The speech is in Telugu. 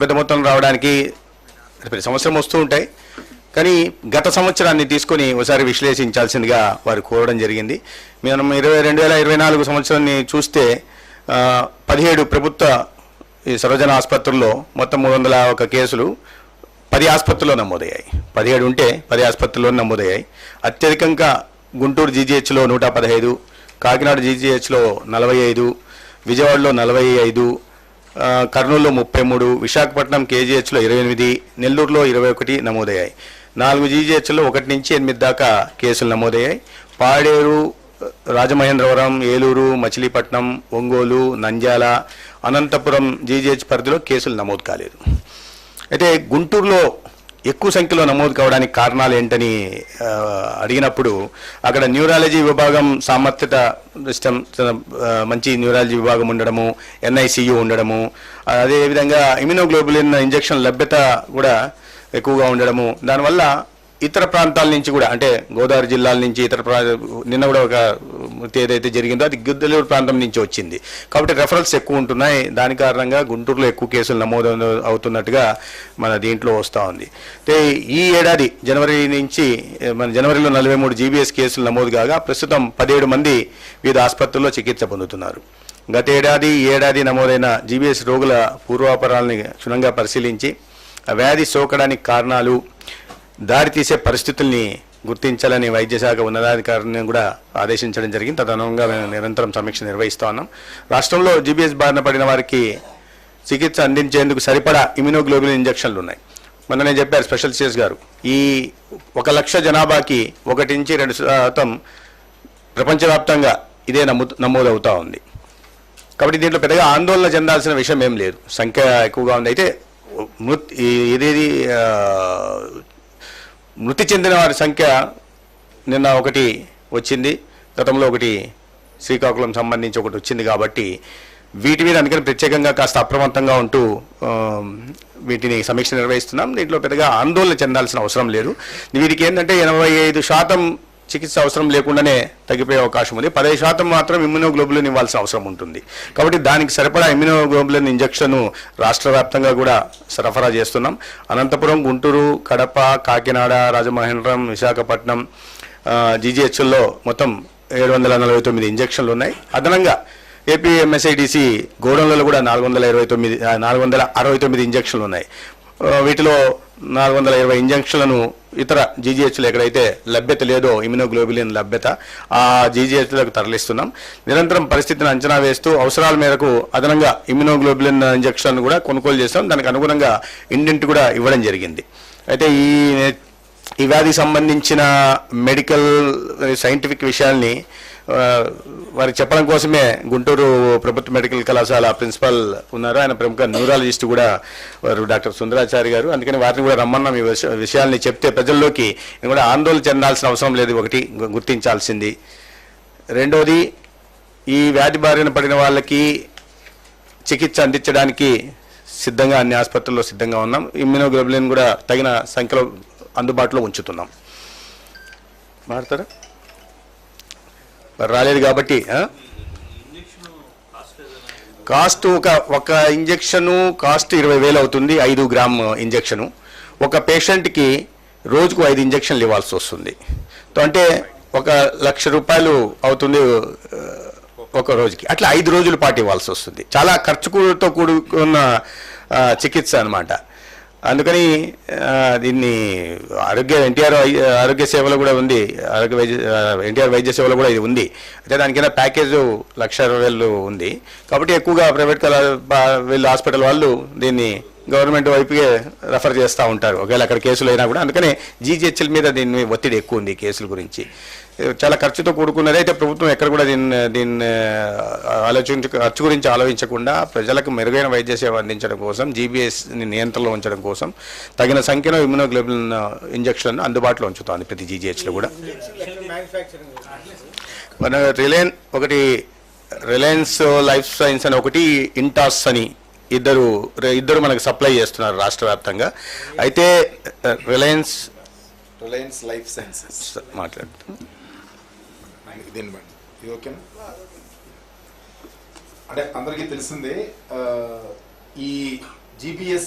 పెద్ద మొత్తం రావడానికి ప్రతి సంవత్సరం వస్తూ ఉంటాయి. కానీ గత సంవత్సరాన్ని తీసుకొని ఒకసారి విశ్లేషించాల్సిందిగా వారు కోరడం జరిగింది. మనం ఇరవై రెండు వేల ఇరవై నాలుగు సంవత్సరాన్ని చూస్తే పదిహేడు ప్రభుత్వ ఈ సర్వజన ఆసుపత్రుల్లో మొత్తం మూడు వందల ఒక కేసులు పది ఆసుపత్రుల్లో నమోదయ్యాయి. పదిహేడు ఉంటే పది ఆసుపత్రుల్లో నమోదయ్యాయి. అత్యధికంగా గుంటూరు జీజీహెచ్లో నూట పదహైదు కాకినాడ జీజీహెచ్లో నలభై ఐదు విజయవాడలో నలభై ఐదు కర్నూలులో ముప్పై మూడు విశాఖపట్నం కేజీహెచ్లో ఇరవై ఎనిమిది నెల్లూరులో ఇరవై ఒకటి నమోదయ్యాయి. నాలుగు జీజీహెచ్లో ఒకటి నుంచి ఎనిమిది దాకా కేసులు నమోదయ్యాయి. పాడేరు రాజమహేంద్రవరం ఏలూరు మచిలీపట్నం ఒంగోలు నంద్యాల అనంతపురం జీజీహెచ్ పరిధిలో కేసులు నమోదు కాలేదు. అయితే గుంటూరులో ఎక్కువ సంఖ్యలో నమోదు కావడానికి కారణాలు ఏంటని అడిగినప్పుడు అక్కడ న్యూరాలజీ విభాగం సామర్థ్యత సిస్టమ్ మంచి న్యూరాలజీ విభాగం ఉండడము ఎన్ఐసియు ఉండడము అదేవిధంగా ఇమ్యూనోగ్లోబులిన్ ఇంజెక్షన్ లభ్యత కూడా ఎక్కువగా ఉండడము దానివల్ల ఇతర ప్రాంతాల నుంచి కూడా అంటే గోదావరి జిల్లాల నుంచి ఇతర ప్రా నిన్న కూడా ఒక మృతి ఏదైతే జరిగిందో అది గిద్దలూరు ప్రాంతం నుంచి వచ్చింది. కాబట్టి రెఫరల్స్ ఎక్కువ ఉంటున్నాయి. దాని కారణంగా గుంటూరులో ఎక్కువ కేసులు నమోదు అవుతున్నట్టుగా మన దీంట్లో వస్తూ ఉంది. అయితే ఈ ఏడాది జనవరి నుంచి మన జనవరిలో నలభై మూడు జీబీఎస్ కేసులు నమోదు కాగా ప్రస్తుతం పదిహేడు మంది వివిధ ఆసుపత్రుల్లో చికిత్స పొందుతున్నారు. గత ఏడాది ఈ ఏడాది నమోదైన జీబీఎస్ రోగుల పూర్వాపరాలని క్షుణ్ణంగా పరిశీలించి వ్యాధి సోకడానికి కారణాలు దారితీసే పరిస్థితుల్ని గుర్తించాలని వైద్య శాఖ ఉన్నతాధికారిని కూడా ఆదేశించడం జరిగింది. తదనుగుణంగా మేము నిరంతరం సమీక్ష నిర్వహిస్తూ ఉన్నాం. రాష్ట్రంలో జీబీఎస్ బారిన పడిన వారికి చికిత్స అందించేందుకు సరిపడా ఇమ్యూనోగ్లోబిన్ ఇంజెక్షన్లు ఉన్నాయి మొన్న నేను చెప్పారు స్పెషల్ సిఎస్ గారు ఈ ఒక లక్ష జనాభాకి ఒకటి నుంచి రెండు శాతం ప్రపంచవ్యాప్తంగా ఇదే నమ్ము నమోదవుతూ ఉంది. కాబట్టి దీంట్లో పెద్దగా ఆందోళన చెందాల్సిన విషయం ఏం లేదు. సంఖ్య ఎక్కువగా ఉంది. అయితే మృత్ ఇదేది మృతి చెందిన వారి సంఖ్య నిన్న ఒకటి వచ్చింది. గతంలో ఒకటి శ్రీకాకుళం సంబంధించి ఒకటి వచ్చింది కాబట్టి వీటి మీద అందుకని ప్రత్యేకంగా కాస్త అప్రమత్తంగా ఉంటూ వీటిని సమీక్ష నిర్వహిస్తున్నాం. దీంట్లో పెద్దగా ఆందోళన చెందాల్సిన అవసరం లేదు. వీటికి ఏంటంటే ఎనభై ఐదు శాతం చికిత్స అవసరం లేకుండానే తగ్గిపోయే అవకాశం ఉంది. పదహైదు శాతం మాత్రం ఇమ్యునోగ్లోబులిన్ ఇవ్వాల్సిన అవసరం ఉంటుంది. కాబట్టి దానికి సరిపడా ఇమ్యునోగ్లోబులిన్ ఇంజక్షన్ రాష్ట్ర వ్యాప్తంగా కూడా సరఫరా చేస్తున్నాం. అనంతపురం గుంటూరు కడప కాకినాడ రాజమహేంద్రం విశాఖపట్నం జీజీహెచ్ఎల్లో మొత్తం ఏడు వందల నలభై తొమ్మిది ఇంజెక్షన్లు ఉన్నాయి. అదనంగా ఏపీ ఎంఎస్ఐడిసి గోడౌన్లలో కూడా నాలుగు వందల ఇరవై తొమ్మిది నాలుగు వందల అరవై తొమ్మిది ఇంజక్షన్లు ఉన్నాయి. వీటిలో నాలుగు వందల ఇరవై ఇంజెక్షన్లను ఇతర జీజీహెచ్లు ఎక్కడైతే లభ్యత లేదో ఇమ్యునోగ్లోబులిన్ లభ్యత ఆ జీజీహెచ్లకు తరలిస్తున్నాం. నిరంతరం పరిస్థితిని అంచనా వేస్తూ అవసరాల మేరకు అదనంగా ఇమ్యునోగ్లోబులిన్ ఇంజక్షన్లను కూడా కొనుగోలు చేస్తాం. దానికి అనుగుణంగా ఇండింటి కూడా ఇవ్వడం జరిగింది. అయితే ఈ ఈ వ్యాధికి సంబంధించిన మెడికల్ సైంటిఫిక్ విషయాల్ని వారికి చెప్పడం కోసమే గుంటూరు ప్రభుత్వ మెడికల్ కళాశాల ప్రిన్సిపల్ ఉన్నారు. ఆయన ప్రముఖ న్యూరాలజిస్ట్ కూడా వారు డాక్టర్ సుందరాచారి గారు. అందుకని వారిని కూడా రమ్మన్నాం ఈ విషయాల్ని చెప్తే ప్రజల్లోకి కూడా ఆందోళన చెందాల్సిన అవసరం లేదు. ఒకటి గుర్తించాల్సింది. రెండోది ఈ వ్యాధి బారిన పడిన వాళ్ళకి చికిత్స అందించడానికి సిద్ధంగా అన్ని ఆసుపత్రుల్లో సిద్ధంగా ఉన్నాం. ఇమ్యూనోగ్లోబులిన్ కూడా తగిన సంఖ్యలో అందుబాటులో ఉంచుతున్నాం. మారుతారా రాలేదు కాబట్టి కాస్ట్ ఒక ఒక ఇంజెక్షను కాస్ట్ ఇరవై వేలు అవుతుంది ఐదు గ్రామ్ ఇంజెక్షను. ఒక పేషెంట్కి రోజుకు ఐదు ఇంజెక్షన్లు ఇవ్వాల్సి వస్తుంది. అంటే ఒక లక్ష రూపాయలు అవుతుంది ఒక రోజుకి. అట్లా ఐదు రోజుల పాటు ఇవ్వాల్సి వస్తుంది. చాలా ఖర్చుతో కూడుకున్న చికిత్స అనమాట అందుకని దీన్ని ఆరోగ్య ఎన్టీఆర్ ఆరోగ్య సేవలో కూడా ఉంది. ఆరోగ్య వైద్య ఎన్టీఆర్ వైద్య సేవలో కూడా ఇది ఉంది. అయితే దాని కింద ప్యాకేజ్ లక్ష ఇరవై వేలు ఉంది. కాబట్టి ఎక్కువగా ప్రైవేట్ వీళ్ళు హాస్పిటల్ వాళ్ళు దీన్ని గవర్నమెంట్ వైపుకే రెఫర్ చేస్తూ ఉంటారు. ఒకవేళ అక్కడ కేసులు అయినా కూడా. అందుకనే జీజీహెచ్ఎల్ మీద దీని ఒత్తిడి ఎక్కువ ఉంది కేసుల గురించి. చాలా ఖర్చుతో కూడుకున్నది. అయితే ప్రభుత్వం ఎక్కడ కూడా దీన్ని దీన్ని ఆలోచించ ఖర్చు గురించి ఆలోచించకుండా ప్రజలకు మెరుగైన వైద్య సేవ అందించడం కోసం జీబీఎస్ని నియంత్రణలో ఉంచడం కోసం తగిన సంఖ్యలో ఇమ్యునోగ్లోబులిన్ ఇంజక్షన్ అందుబాటులో ఉంచుతోంది ప్రతి జీజీహెచ్లో కూడా. మన రిలయన్స్ ఒకటి రిలయన్స్ లైఫ్ సైన్స్ అని ఒకటి ఇంటాస్ అని ఇద్దరు ఇద్దరు మనకు సప్లై చేస్తున్నారు రాష్ట్ర వ్యాప్తంగా. అయితే రిలయన్స్ రిలయన్స్ లైఫ్ సైన్సెస్ మాట్లాడుతున్నాం దీన్ని బట్టి. ఇది ఓకేనా? అంటే అందరికీ తెలిసిందే ఈ జీపీఎస్